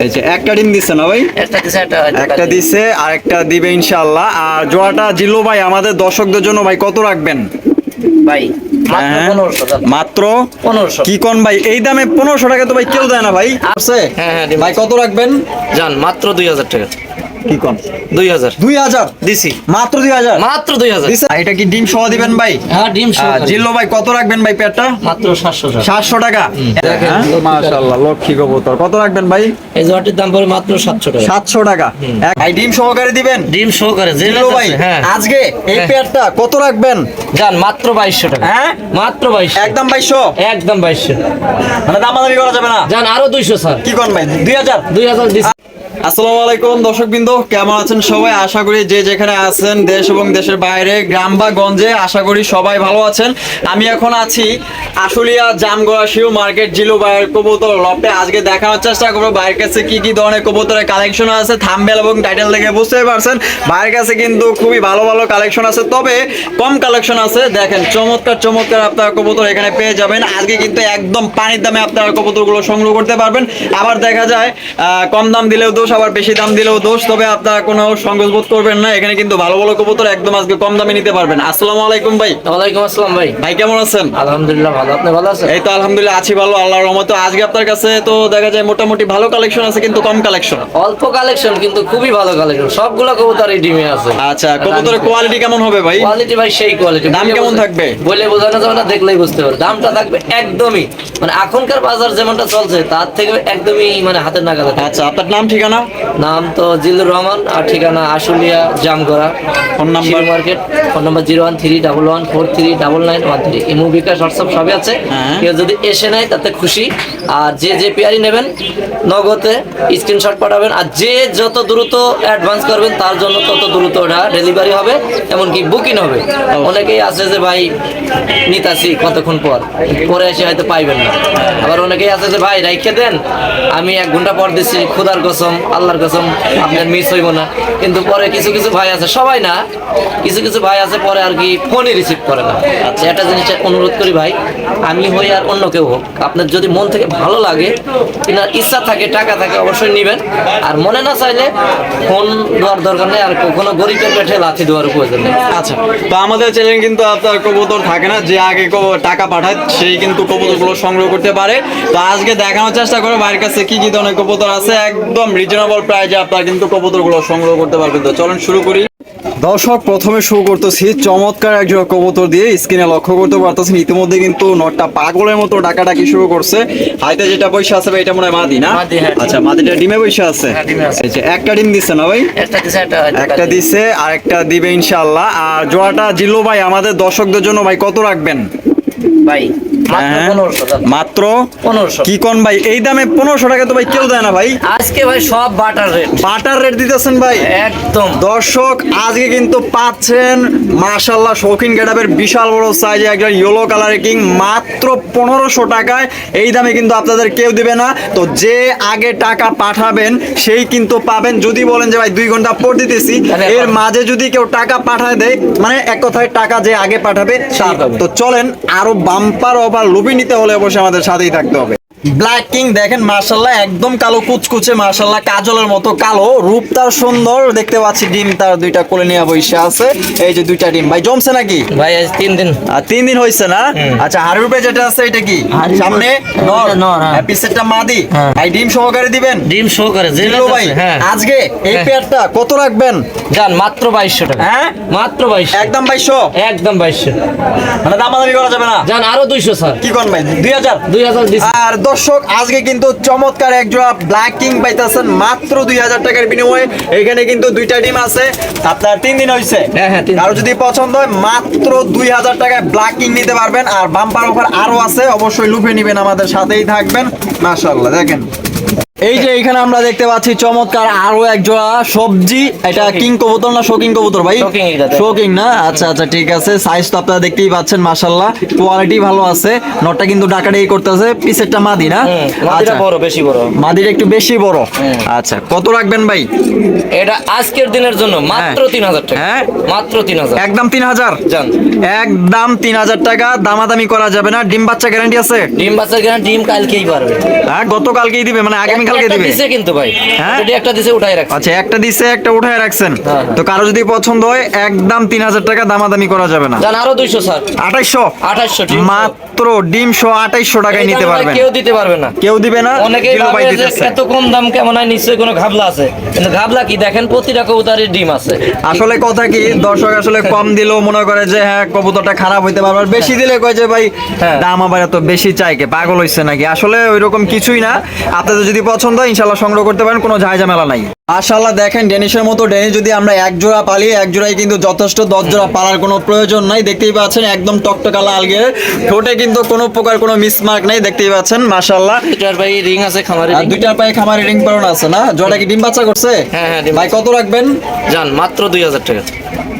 এই যে একটা ডিম দিচ্ছে না ভাই? একটা দিছে একটা একটা দিছে আর একটা দিবে ইনশাআল্লাহ। আর জোড়াটা জিল্লু ভাই আমাদের দর্শকদের জন্য ভাই কত রাখবেন? ভাই মাত্র হ্যাঁ, পনেরোশো কি কোন ভাই? এই দামে পনেরোশো টাকা তো ভাই কেউ দেয় না ভাই। আছে? হ্যাঁ, হ্যাঁ, ভাই কত রাখবেন? যান মাত্র দুই হাজার টাকা। কি কোন দুই হাজার। দুই হাজার? দিছি। মাত্র দুই হাজার? মাত্র দুই হাজার। দিছে? এটা কি ডিম সহ দিবেন ভাই? হ্যাঁ ডিম সহ। জিল্লু ভাই কত রাখবেন ভাই পেটটা? মাত্র সাতশো টাকা। সাতশো টাকা? দেখেন, হ্যাঁ? মাশাআল্লাহ লক্ষ্মী কবুতর। কত রাখবেন ভাই? এই দাম পড়ে মাত্র সাতশো টাকা। সাতশো টাকা। এক- এই ডিম সহকারে দিবেন? ডিম শো করে যে জিল্লু ভাই হ্যাঁ। আজকে এই হ্যাঁ। পেয়ারটা কত রাখবেন? যান মাত্র বাইশশো টাকা। হ্যাঁ? মাত্র বাইশশো। একদম বাইশশো? একদম বাইশশো। মানে দামাদামি করা যাবে না? যান আরও দুইশো স্যার। কি কোন ভাই? দুই হাজার? দুই হাজার দিছি। আসসালামু আলাইকুম দর্শকবৃন্দ। কেমন আছেন সবাই? আশা করি যে যেখানে আছেন, দেশ এবং দেশের বাইরে, গ্রাম বা গঞ্জে, আশা করি সবাই ভালো আছেন। আমি এখন আছি আশুলিয়া জামগড়া শিউ মার্কেট, জিলু বাইয়ের কবুতর লপে আজকে দেখানোর চেষ্টা করব বাইরের কাছে কি কি ধরনের কবুতরের কালেকশন আছে থাম্বেল এবং টাইটেল দেখে বুঝতে পারছেন। বাইরের কাছে কিন্তু খুবই ভালো ভালো কালেকশন আছে, তবে কম কালেকশন আছে। দেখেন, চমৎকার চমৎকার আপনারা কবুতর এখানে পেয়ে যাবেন। আজকে কিন্তু একদম পানির দামে আপনারা কবুতরগুলো সংগ্রহ করতে পারবেন। আবার দেখা যায় কম দাম দিলেও দোষ, আবার বেশি দাম দিলেও দোষ। তবে আপনারা কোনো সংকোচ বোধ করবেন না এখানে কিন্তু ভালো ভালো কবুতর একদম আজকে কম দামে নিতে পারবেন। আসসালামু আলাইকুম ভাই। ওয়ালাইকুম আসসালাম ভাই। ভাই কেমন আছেন? আলহামদুলিল্লাহ ভালো। আপনি ভালো আছেন? এই তো আলহামদুলিল্লাহ আছি ভালো আল্লাহর রহমতে। আজকে আপনার কাছে তো দেখা যায় মোটামুটি ভালো কালেকশন আছে কিন্তু কম কালেকশন অল্প কালেকশন কিন্তু খুবই ভালো কালেকশন সবগুলো কবুতর এই ডিমে আছে। আচ্ছা কবুতরের কোয়ালিটি কেমন হবে ভাই? কোয়ালিটি ভাই সেই কোয়ালিটি দাম কেমন থাকবে? বলে বোঝানো যাবে না দেখলেই বুঝতে পারবে। দামটা থাকবে একদমই মানে এখনকার বাজার যেমনটা চলছে তার থেকে একদমই মানে হাতের নাগালে আচ্ছা আপনার নাম ঠিকানা? নাম তো জিল্লুর রহমান আর ঠিকানা Ashulia Jamgara. Phone number? Market phone number zero one three double one four three double nine one three. Imo Bkash WhatsApp সবই আছে। হ্যাঁ। কেউ যদি এসে নেয় তাতে খুশি। আর যে যে পেয়ারি নেবেন নগদে স্ক্রিনশট পাঠাবেন। আর যে যত দ্রুত অ্যাডভান্স করবেন তার জন্য তত দ্রুত ওটা ডেলিভারি হবে এমনকি বুকিং হবে। অনেকেই আছে যে ভাই নিতাছি কতক্ষণ পর? পরে এসে হয়তো পাইবেন না। আবার অনেকেই আছে যে ভাই রাইখে দেন। আমি এক ঘণ্টা পর দিচ্ছি খুদার কসম আল্লাহর কসম আপনার মিস হইব না। কিন্তু পরে কিছু কিছু ভাই আছে, সবাই না, কিছু কিছু ভাই আছে, পরে আর কি ফোনই রিসিভ করে না। আচ্ছা একটা জিনিস অনুরোধ করি ভাই, আমি হই আর অন্য কেউ হোক, আপনার যদি মন থেকে ভালো লাগে কিনার ইচ্ছা থাকে, টাকা থাকে, অবশ্যই নেবেন। আর মনে না চাইলে ফোন দেওয়ার দরকার নেই, আর কোনো গরিবের পেটে লাথি দেওয়ার প্রয়োজন নেই। আচ্ছা তো আমাদের চ্যানেল কিন্তু আপনার কবুতর থাকে না, যে আগে টাকা পাঠায়, সেই কিন্তু কবুতরগুলো সংগ্রহ করতে পারে। তো আজকে দেখানোর চেষ্টা করব বাইরের কাছে কি কি ধরনের কবুতর আছে, একদম রিজনেবল প্রাইজে আপনার কিন্তু কবুতরগুলো সংগ্রহ করতে পারবেন। তো চলুন শুরু করি। দর্শক প্রথমে শুরু করতেছি চমৎকার একজন কবুতর দিয়ে স্ক্রিনে লক্ষ্য করতে পারতেছেন ইতিমধ্যে কিন্তু নটটা পাগলের মতো ডাকাডাকি শুরু করছে। হাইতে যেটা বসে আছে ভাই, এটা মনে হয় মাদি না? হ্যাঁ। আচ্ছা মাদিটা ডিমে বসে আছে? হ্যাঁ। একটা ডিম দিচ্ছে না ভাই? একটা দিছে একটা একটা দিছে আর একটা দিবে ইনশাআল্লাহ। আর জোড়াটা জিল্লু ভাই আমাদের দর্শকদের জন্য ভাই কত রাখবেন? ভাই মাত্র হ্যাঁ, পনেরোশো কি কোন ভাই? এই দামে পনেরোশো টাকা তো ভাই কেউ দেয় না ভাই। আজকে ভাই সব বাটার রেট। বাটার রেট দিতেছেন ভাই। একদম। দর্শক আজকে কিন্তু পাচ্ছেন মাশাল্লাহ শৌখিন গেটাবের বিশাল বড় সাইজে একটা ইয়েলো কালারের কিং মাত্র পনেরোশো টাকায়। এই দামে কিন্তু আপনাদের কেউ দিবে না। তো যে আগে টাকা পাঠাবেন সেই কিন্তু পাবেন। যদি বলেন যে ভাই দুই ঘণ্টা পর দিতেছি এর মাঝে যদি কেউ টাকা পাঠায় দেয় মানে এক কথায় টাকা যে আগে পাঠাবে তো চলেন আরও বাম্পার অফার লুবি নিতে হলে অবশ্যই আমাদের সাথেই থাকতে হবে। ব্ল্যাক কিং দেখেন মার্শাল্লাহ একদম কালো কুচকুচে মার্শাল্লাহ কাজলের মতো কালো রূপ তার সুন্দর দেখতে পাচ্ছি ডিম তার দুইটা কোলে নিয়ে বসে আছে এই যে দুইটা ডিম। ভাই জমছে নাকি? ভাই আজ তিন দিন। আর তিন দিন হয়েছে না? আচ্ছা হাড়ির উপরে যেটা আছে এটা কি? সামনে নর? নর, হ্যাঁ। পিসেরটা মাদি? হ্যাঁ। ভাই ডিম সহকারে দিবেন? ডিম শো করে যে জিল্লু ভাই হ্যাঁ। আজকে এই। পেয়ারটা কত রাখবেন? যান মাত্র বাইশশো টাকা। হ্যাঁ? মাত্র বাইশশো। একদম বাইশশো? একদম বাইশশো। মানে দামাদামি করা যাবে না? যান আরও দুইশো স্যার। কি কোন ভাই? দুই হাজার? দুই হাজার দিচ্ছি আর দর্শক আজকে কিন্তু চমৎকার এক জোড়া ব্ল্যাক কিং পাইতেছেন মাত্র দুই হাজার টাকার বিনিময়ে। এখানে কিন্তু দুইটা ডিম আছে। আপনার তিন দিন হয়েছে হ্যাঁ, হ্যাঁ, তিন যদি পছন্দ হয় মাত্র দুই হাজার টাকায় ব্ল্যাক কিং নিতে পারবেন। আর বাম্পার অফার আরও আছে অবশ্যই লুফে নিবেন আমাদের সাথেই থাকবেন। মাসাল্লাহ দেখেন। এই যে এখানে আমরা দেখতে পাচ্ছি চমৎকার আরও এক জোড়া সবজি। এটা কিং কবুতর না শোকিং কবুতর ভাই? শৌকিং না? আচ্ছা আচ্ছা ঠিক আছে। সাইজ তো আপনারা দেখতেই পাচ্ছেন মাশাআল্লাহ। কোয়ালিটি ভালো আছে। নটটা কিন্তু ডাকাডাকি করতেছে পিসেরটা মাদি না? মাদিটা আচ্ছা। বড় বেশি বড়। মাদিটা একটু বেশি বড়। আচ্ছা কত রাখবেন ভাই? এটা আজকের দিনের জন্য মাত্র তিন হাজার টাকা। হ্যাঁ। মাত্র তিন হাজার। একদম তিন হাজার? যান একদম তিন হাজার টাকা দামাদামি করা যাবে না। ডিম বাচ্চা গ্যারান্টি আছে? ডিম বাচ্চা কিনা ডিম কালকেই পারবে হ্যাঁ গতকালকেই দিবে মানে আগামী কালকে দিবে? দিছে কিন্তু ভাই। হ্যাঁ? একটা দিছে রাখছে। আচ্ছা একটা দিছে একটা উঠায় রাখছেন। হ্যাঁ, হ্যাঁ। তো কারও যদি পছন্দ হয় একদম তিন হাজার টাকা দামাদামি করা যাবে না। জান আরও দুইশো স্যার। আঠাইশো? আঠাশশো মাত্র ডিম সহ আঠাইশো টাকায় নিতে পারবেন। কেউ দিতে পারবে না। কেউ দিবে না ভাই দিতেছে। এত কম দাম কেমন হয় নিশ্চয়ই কোনো ঘাবলা আছে। কিন্তু ঘাবলা কি? দেখেন প্রতিটা কবুতারের ডিম আছে। আসলে কথা কি দর্শক আসলে কম দিলেও মনে করে যে হ্যাঁ কবুতরটা খারাপ হইতে পারবে আর বেশি দিলে কয় যে ভাই হ্যাঁ। দাম আবার এত বেশি চাই কে? পাগল হইছে নাকি? আসলে ওইরকম কিছুই না। আপনাদের যদি পছন্দ ইনশাল্লাহ সংগ্রহ করতে পারেন কোনো ঝাই ঝামেলা নাই। মাশাল্লাহ দেখেন ডেনিশের মতো ডেনিশ যদি আমরা এক জোড়া পালি এক জোড়ায় কিন্তু যথেষ্ট দশ জোড়া পালার কোনো প্রয়োজন নাই। দেখতেই পাচ্ছেন একদম টকটকা লাল গিয়ে ঠোঁটে কিন্তু কোনো প্রকার কোনো মিসমার্ক নেই দেখতেই পাচ্ছেন মাশাল্লাহ। এটার ভাই রিং আছে খামারে আর দুইটার পায়ে খামারে রিং পরানো আছে না? জোড়া কি ডিম বাচ্চা করছে? হ্যাঁ, হ্যাঁ, ভাই কত রাখবেন? যান মাত্র দুই হাজার টাকা।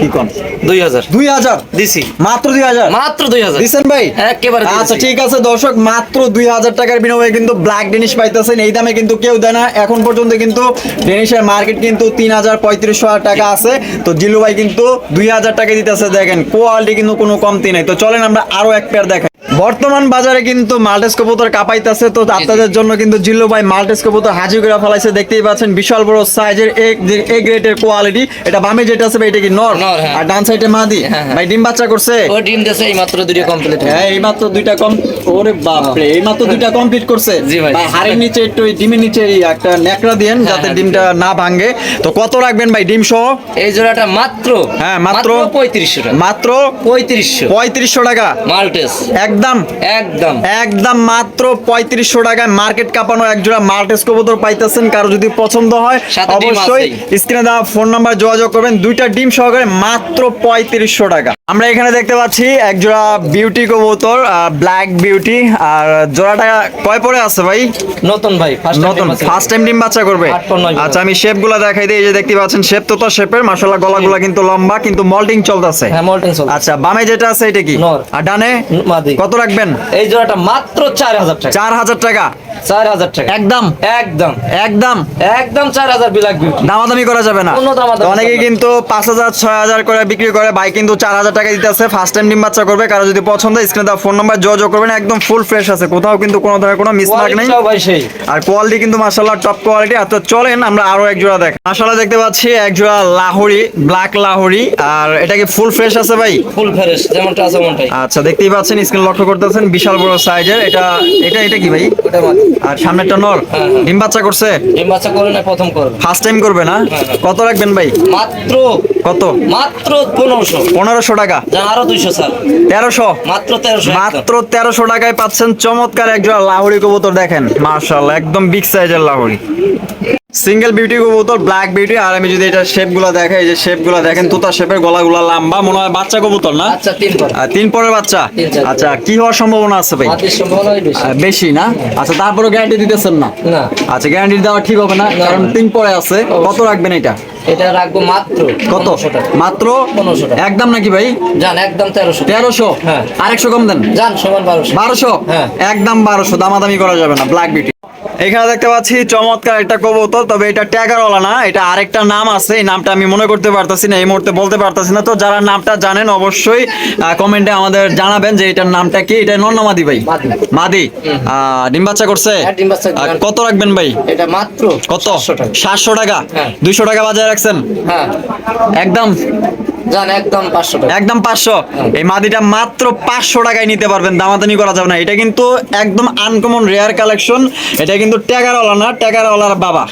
কি কোন? 2000 2000 দিছি। মাত্র দুই হাজার? মাত্র দুই হাজার। দিছেন ভাই? একেবারে আচ্ছা ঠিক আছে দর্শক মাত্র দুই হাজার টাকার বিনিময়ে কিন্তু ব্ল্যাক ডেনিশ পাইতেছেন। এই দামে কিন্তু কেউ দেয় না। এখন পর্যন্ত কিন্তু ডেনিশের মার্কেট কিন্তু তিন হাজার পঁয়ত্রিশশো টাকা আছে। তো জিলু ভাই কিন্তু দুই হাজার টাকা দিতেছে। দেখেন কোয়ালিটি কিন্তু কোনো কমতি নাই। তো চলেন আমরা আরও এক পেয়ার দেখাই। বর্তমান বাজারে কিন্তু মাল্টেস কবুতর কাপাইতেছে। তো আপনাদের জন্য কিন্তু জিল্লু ভাই মাল্টেস কবুতর হাজির করে ফেলাইছে। দেখতেই পাচ্ছেন বিশাল বড় সাইজের এ গ্রেডের কোয়ালিটি এটা বামে যেটা আছে এটা কি নর? হ্যাঁ। আর ডান সাইডে মাদি? হ্যাঁ, হ্যাঁ। ভাই ডিম বাচ্চা করছে? ও ডিম দিয়েছে এই মাত্র দুটো কমপ্লিট হ্যাঁ এই মাত্র দুইটা কম ওরে বাপ রে এই মাত্র দুইটা কমপ্লিট করছে। জি ভাই। ভাই হাড়ের নিচে একটু ডিমের নিচে এই একটা ন্যাকড়া দিয়েন যাতে ডিমটা না ভাঙে। তো কত রাখবেন ভাই ডিম সহ? এই জোড়াটা মাত্র হ্যাঁ, মাত্র পঁয়ত্রিশশো টাকা। মাত্র পঁয়ত্রিশশো। পঁয়ত্রিশশো টাকা। মাল্টেস। একদম। একদম। একদম মাত্র পঁয়ত্রিশশো টাকায় মার্কেট কাঁপানো এক জোড়া মাল্টেস কবুতর পাইতেছেন কারও যদি পছন্দ হয় অবশ্যই। স্ক্রিনে দেওয়া ফোন নাম্বার যোগাযোগ করবেন। দুইটা ডিম সহকারে মাত্র পঁয়ত্রিশশো টাকা। আমরা এখানে দেখতে পাচ্ছি এক জোড়া বিউটি কবুতর ব্ল্যাক বিউটি আর জোড়াটা কয় পরে আছে ভাই? নতুন ভাই ফার্স্ট নতুন ফার্স্ট টাইম ডিম বাচ্চা করবে। আচ্ছা আমি শেপগুলা দেখাই দিই এই যে দেখতে পাচ্ছেন শেপ তো তো শেপের মাশাআল্লাহ গলাগুলা কিন্তু লম্বা কিন্তু মল্টিং চলতেছে। হ্যাঁ মল্টেন চল আচ্ছা বামে যেটা আছে এটা কি? নর। আর ডানে? মাদি। কত রাখবেন? এই জোড়াটা মাত্র চার হাজার টাকা। চার হাজার টাকা। চার হাজার টাকা। একদম। একদম। একদম। একদম চার হাজার বিলাক বিউটি দামাদামি করা যাবে না। অনেকে কিন্তু পাঁচ হাজার ছয় হাজার করে বিক্রি করে ভাই কিন্তু চার হাজার টাকা দিতেছে ফার্স্ট টাইম ডিম বাচ্চা করবে কারও যদি পছন্দ স্ক্রিনে দেওয়া ফোন নাম্বার যোগাযোগ করবেন একদম ফুল ফ্রেশ আছে কোথাও কিন্তু কোনো ধরনের কোনো মিসমার্ক নেই। আর কোয়ালিটি কিন্তু মাশাআল্লাহ টপ কোয়ালিটি আর তো চলেন আমরা আরও এক জোড়া দেখ মাশাআল্লাহ দেখতে পাচ্ছি এক জোড়া লাহোরি ব্ল্যাক লাহোরি। আর এটা কি ফুল ফ্রেশ আছে ভাই? ফুল ফ্রেশ যেমনটা আছে মনটাই আচ্ছা দেখতেই পাচ্ছেন স্ক্রিন লক্ষ্য করতেছেন বিশাল বড় সাইজের এটা এটা এটা কি ভাই? আর সামনেরটা নর। হ্যাঁ, হ্যাঁ। ডিম বাচ্চা করছে? ডিম বাচ্চা করে না প্রথম করবে। ফার্স্ট টাইম করবে না? কত রাখবেন ভাই? মাত্র কত? মাত্র পনেরোশো। পনেরোশো টাকা। আরও দুইশো স্যার। তেরোশো? মাত্র তেরোশো মাত্র তেরোশো টাকায় পাচ্ছেন চমৎকার একজোড়া লাহোরি কবুতর দেখেন। মার্শাল্লাহ একদম বিগ সাইজের লাহোরি। সিঙ্গেল বিউটি কবুতর ব্ল্যাক বিউটি আর আমি যদি এটা শেপগুলা দেখাই এই যে শেপগুলা দেখেন তুতা শেপের গলাগুলা লম্বা মনে হয় বাচ্চা কবুতর না? আচ্ছা তিন পর। তিন পরের বাচ্চা? আচ্ছা কি হওয়ার সম্ভাবনা আছে ভাই? বেশি। না? আচ্ছা তারপরে গ্যারান্টি দিতেছেন না? না। আচ্ছা গ্যারান্টি দেওয়া ঠিক হবে না কারণ তিন পরে আছে। কত রাখবেন এটা? এটা রাখব মাত্র কত? মাত্র? 1500 টাকা। একদম নাকি ভাই? যান একদম তেরোশো তেরোশো? হ্যাঁ। আরেকশো কম দেন। যান সমান বারোশো। বারোশো? হ্যাঁ। একদম বারোশো দামাদামি করা যাবে না ব্ল্যাক বিউটি এখানে দেখতে পাচ্ছি চমৎকার একটা কবুতর তবে এটা ট্যাগারওয়ালা না এটা আরেকটা নাম আছে এই নামটা আমি মনে করতে পারতাছি না এই মুহূর্তে বলতে পারতাছি না তো যারা নামটা জানেন অবশ্যই কমেন্টে আমাদের জানাবেন যে এটার নামটা কি এটা নন্নমাদি ভাই? মাদি। ডিম বাচ্চা করছে? হ্যাঁ, আহ, কত রাখবেন ভাই? এটা মাত্র কত? সাতশো টাকা? হ্যাঁ। দুইশো টাকা বাজায় রাখছেন? হ্যাঁ। একদম একদম পাঁচশো টাকা। একদম পাঁচশো। এই মাদিটা মাত্র পাঁচশো টাকায় নিতে পারবেন দামাদানি করা যাবে না। এটা কিন্তু একদম আনকমন রেয়ার কালেকশন এটা কিন্তু ট্যাগারওয়ালা না ট্যাগারওয়ালার বাবা।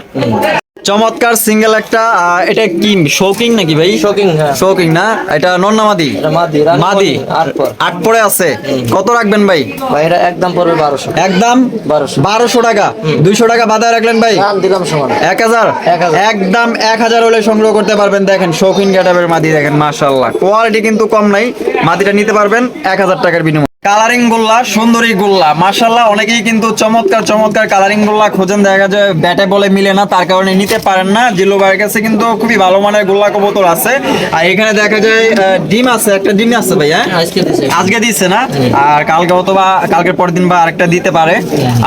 চমৎকার সিঙ্গেল একটা এটা কি শৌকিং নাকি ভাই? শৌকিং, হ্যাঁ। শৌকিং না? এটা এটা মাদি, মাদি? আট পর। আছে। কত রাখবেন ভাই? ভাই এটা একদম পড়বে বারোশো। একদম? 1200 বারোশো টাকা। দুইশো টাকা বাধায় রাখলেন ভাই? দিলাম সমান। এক হাজার? এক হাজার। একদম এক হাজার হলে সংগ্রহ করতে পারবেন। দেখেন শৌখিন গেটাবের মাদি দেখেন মাশাল্লাহ কোয়ালিটি কিন্তু কম নাই। মাদিটা নিতে পারবেন এক হাজার টাকার বিনিময়। কালারিং গোল্লা সুন্দরী গোল্লা। মাশাল্লাহ অনেকেই কিন্তু চমৎকার চমৎকার কালারিং গোল্লা খোঁজেন। দেখা যায় ব্যাটে বলে মিলে না তার কারণে নিতে পারেন না। জিল্লু ভাইয়ের কাছে কিন্তু খুবই ভালো মানের গোল্লা কবুতর আছে। আর এখানে দেখা যায় ডিম আছে একটা ডিম আছে ভাই হ্যাঁ আজকে দিছে দিচ্ছে না আর কালকে অথবা কালকের পরের দিন বা আরেকটা দিতে পারে।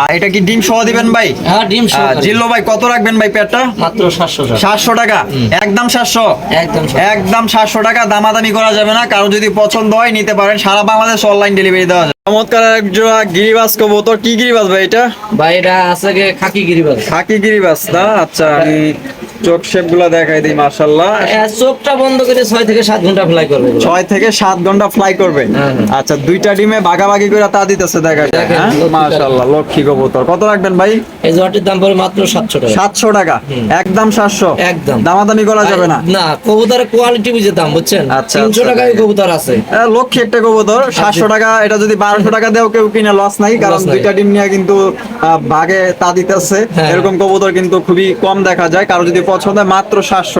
আর এটা কি ডিম সহ দিবেন ভাই? হ্যাঁ ডিম। জিল্লু ভাই কত রাখবেন ভাই পেটটা? মাত্র সাতশো টাকা। সাতশো টাকা? একদম সাতশো? একদম সাতশো। একদম সাতশো টাকা দামাদামি করা যাবে না। কারও যদি পছন্দ হয় নিতে পারেন। সারা বাংলাদেশ অনলাইন ডেলিভারি দেওয়া যায় চমৎকার এক জোড়া গিরিবাস কবুতর। কি গিরিবাস ভাই এটা? ভাই এটা আছে খাকি গিরিবাস। খাকি গিরিবাস না? আচ্ছা আমি চোখ দেখাই দিই মার্শাল্লাহ চোখটা বন্ধ করে থেকে ঘণ্টা ফ্লাই করবে থেকে ঘণ্টা ফ্লাই করবে। হ্যাঁ, হ্যাঁ। আচ্ছা দুইটা ডিমে ভাগাভাগি করে তা দিতেছে দেখা যায় হ্যাঁ? লক্ষ্মী কবুতর। কত রাখবেন ভাই? এই দাম পড়ে মাত্র সাতশো টাকা। সাতশো টাকা। একদম সাতশো। একদম। দামাদামি করা যাবে না। না কবুতরের কোয়ালিটি বুঝে দাম বুঝছেন? আচ্ছা, তিনশো আচ্ছা। টাকায় কবুতর আছে। লক্ষ্মী একটা কবুতর সাতশো টাকা এটা যদি বারোশো টাকা দেও কেউ কিনে লস নাই কারণ দুইটা ডিম নিয়ে কিন্তু ভাগে তা দিতেছে। হ্যাঁ। এরকম কবুতর কিন্তু খুবই কম দেখা যায়। কারও যদি পছন্দ মাত্র সাতশো